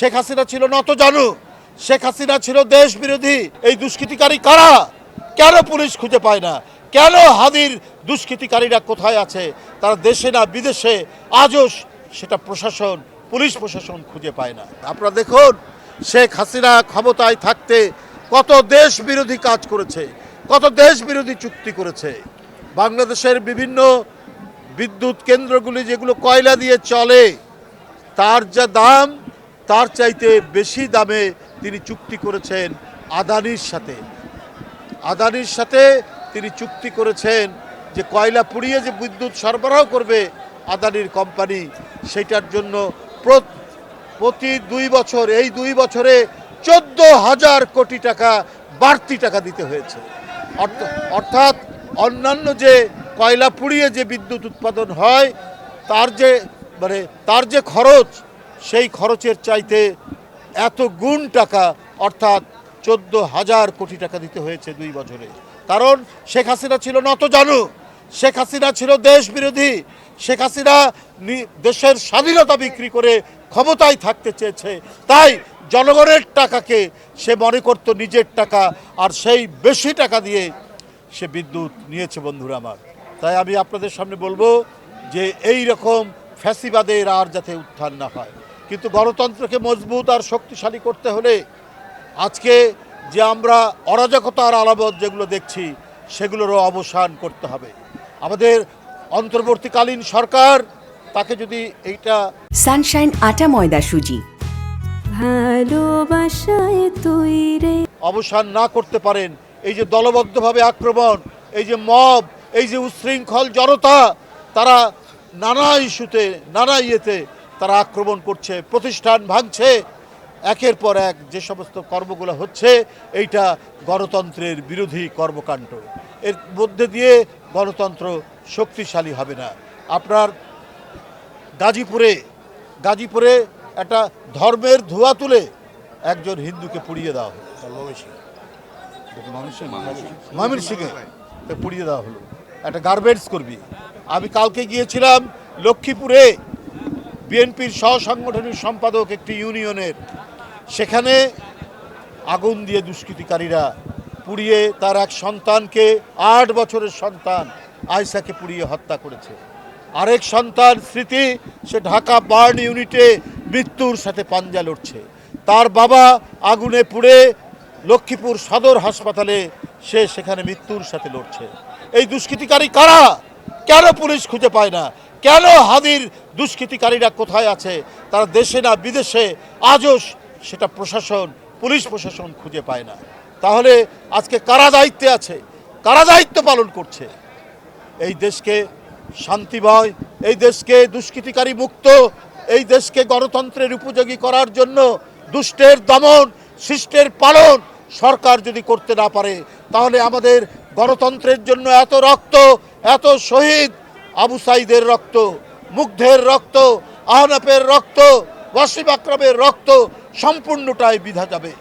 শেখ হাসিনা ছিল নত জানু। শেখ হাসিনা ছিল দেশ বিরোধী এই দুষ্কৃতিকারী কারা? কেন পুলিশ খুঁজে পায় না? কেন হাদির দুষ্কৃতিকারীরা কোথায় আছে? তারা দেশে না বিদেশে? আজও সেটা প্রশাসন, পুলিশ প্রশাসন খুঁজে পায় না। আপনারা দেখুন, শেখ হাসিনা ক্ষমতায় থাকতে কত দেশ বিরোধী কাজ করেছে, কত দেশ বিরোধী চুক্তি করেছে। বাংলাদেশের বিভিন্ন বিদ্যুৎ কেন্দ্রগুলি যেগুলো কয়লা দিয়ে চলে, তার যা দাম তার চাইতে বেশি দামে তিনি চুক্তি করেছেন আদানির সাথে। আদানির সাথে তিনি চুক্তি করেছেন যে কয়লা পুড়িয়ে যে বিদ্যুৎ সরবরাহ করবে আদানির কোম্পানি, সেটার জন্য প্র- প্রতি দুই বছর, এই দুই বছরে চোদ্দ হাজার কোটি টাকা বাড়তি টাকা দিতে হয়েছে। অর্থ- অর্থাৎ অন্যান্য যে কয়লা পুড়িয়ে যে বিদ্যুৎ উৎপাদন হয়, তার যে মানে তার যে খরচ সেই খরচের চাইতে এত গুণ টাকা, অর্থাৎ চোদ্দ হাজার কোটি টাকা দিতে হয়েছে দুই বছরে। কারণ শেখ হাসিনা ছিল নত জানু। শেখ হাসিনা ছিল দেশ বিরোধী। শেখ হাসিনা দেশের স্বাধীনতা বিক্রি করে ক্ষমতায় থাকতে চেয়েছে। তাই জনগণের টাকাকে সে মনে করত নিজের টাকা, আর সেই বেশি টাকা দিয়ে সে বিদ্যুৎ নিয়েছে বন্ধুরা আমার। তাই আমি আপনাদের সামনে বলব যে এই রকম ফ্যাসিবাদের আর যাতে উত্থান না হয়। কিন্তু গণতন্ত্রকে মজবুত আর শক্তিশালী করতে হলে আজকে যে আমরা অরাজকতার আলামত যেগুলো দেখছি সেগুলোরও অবসান করতে হবে। আমাদের অন্তর্বর্তীকালীন সরকার তাকে যদি এইটা সানশাইন আটা ময়দা সুজি। ভালোবাসায় তুই রে অবসান না করতে পারেন। এই যে দলবদ্ধভাবে আক্রমণ এই যে মব এই যে উচ্ছৃঙ্খল জনতা তারা নানা ইস্যুতে নানা ইয়েতে তারা আক্রমণ করছে, প্রতিষ্ঠান ভাঙছে, একের পর এক যে সমস্ত কর্মগুলো হচ্ছে, এইটা গণতন্ত্রের বিরোধী কর্মকাণ্ড। এর মধ্যে দিয়ে গণতন্ত্র শক্তিশালী হবে না। আপনার গাজীপুরে গাজীপুরে একটা ধর্মের ধোয়া তুলে একজন হিন্দুকে পুড়িয়ে দেওয়া হলো। ময়মনসিংহে। পুড়িয়ে দেওয়া হলো। একটা গার্মেন্টস কর্মী। আমি কালকে গিয়েছিলাম লক্ষ্মীপুরে। বিএনপির সহ সাংগঠনিক সম্পাদক একটি ইউনিয়নের। সেখানে আগুন দিয়ে দুষ্কৃতিকারীরা পুড়িয়ে তার এক সন্তানকে, আট বছরের সন্তান আয়সাকে পুড়িয়ে হত্যা করেছে। আরেক সন্তান স্মৃতি, সে ঢাকা বার্ন ইউনিটে মৃত্যুর সাথে পাঞ্জা লড়ছে। তার বাবা আগুনে পুড়ে লক্ষ্মীপুর সদর হাসপাতালে সে সেখানে মৃত্যুর সাথে লড়ছে। এই দুষ্কৃতিকারী কারা? কেন পুলিশ খুঁজে পায় না? কেন হাদির দুষ্কৃতিকারীরা কোথায় আছে? তারা দেশে না বিদেশে? আজও সেটা প্রশাসন, পুলিশ প্রশাসন খুঁজে পায় না। তাহলে আজকে কারা দায়িত্বে আছে? কারা দায়িত্ব পালন করছে? এই দেশকে শান্তিময়, এই দেশকে দুষ্কৃতিকারী মুক্ত, এই দেশকে গণতন্ত্রের উপযোগী করার জন্য দুষ্টের দমন, শিষ্টের পালন সরকার যদি করতে না পারে, তাহলে আমাদের গণতন্ত্রের জন্য এত রক্ত, এত শহীদ আবু সাইদের রক্ত মুগ্ধের রক্ত আহনাফের রক্ত ওয়াসিম আকরামের রক্ত সম্পূর্ণটাই বিধা যাবে।